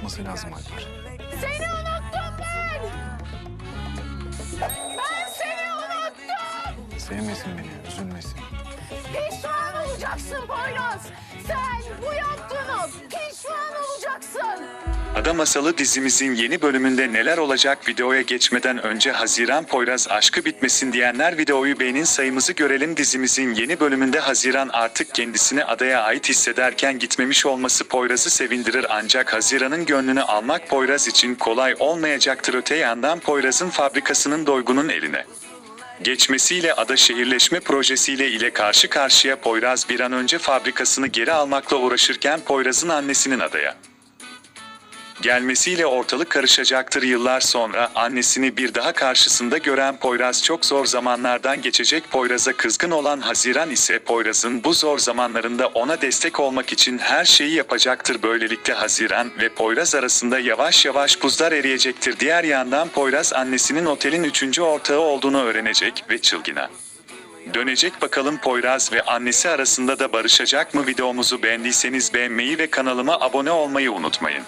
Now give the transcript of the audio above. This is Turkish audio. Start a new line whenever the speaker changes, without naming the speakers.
unutması lazım Alper.
Seni unuttum ben. Ben seni unuttum.
Sevmesin beni, üzülmesin.
Pişman olacaksın Poyraz. Sen bu olacaksın.
Ada Masalı dizimizin yeni bölümünde neler olacak videoya geçmeden önce Haziran Poyraz aşkı bitmesin diyenler videoyu beğenin sayımızı görelim. Dizimizin yeni bölümünde Haziran artık kendisini adaya ait hissederken gitmemiş olması Poyraz'ı sevindirir. Ancak Haziran'ın gönlünü almak Poyraz için kolay olmayacaktır. Öte yandan Poyraz'ın fabrikasının doygunun eline. Geçmesiyle ada şehirleşme projesiyle ile karşı karşıya Poyraz bir an önce fabrikasını geri almakla uğraşırken Poyraz'ın annesinin adaya gelmesiyle ortalık karışacaktır yıllar sonra. Annesini bir daha karşısında gören Poyraz çok zor zamanlardan geçecek. Poyraz'a kızgın olan Haziran ise Poyraz'ın bu zor zamanlarında ona destek olmak için her şeyi yapacaktır. Böylelikle Haziran ve Poyraz arasında yavaş yavaş buzlar eriyecektir. Diğer yandan Poyraz annesinin otelin üçüncü ortağı olduğunu öğrenecek ve çılgına. Dönecek bakalım Poyraz ve annesi arasında da barışacak mı? Videomuzu beğendiyseniz beğenmeyi ve kanalıma abone olmayı unutmayın.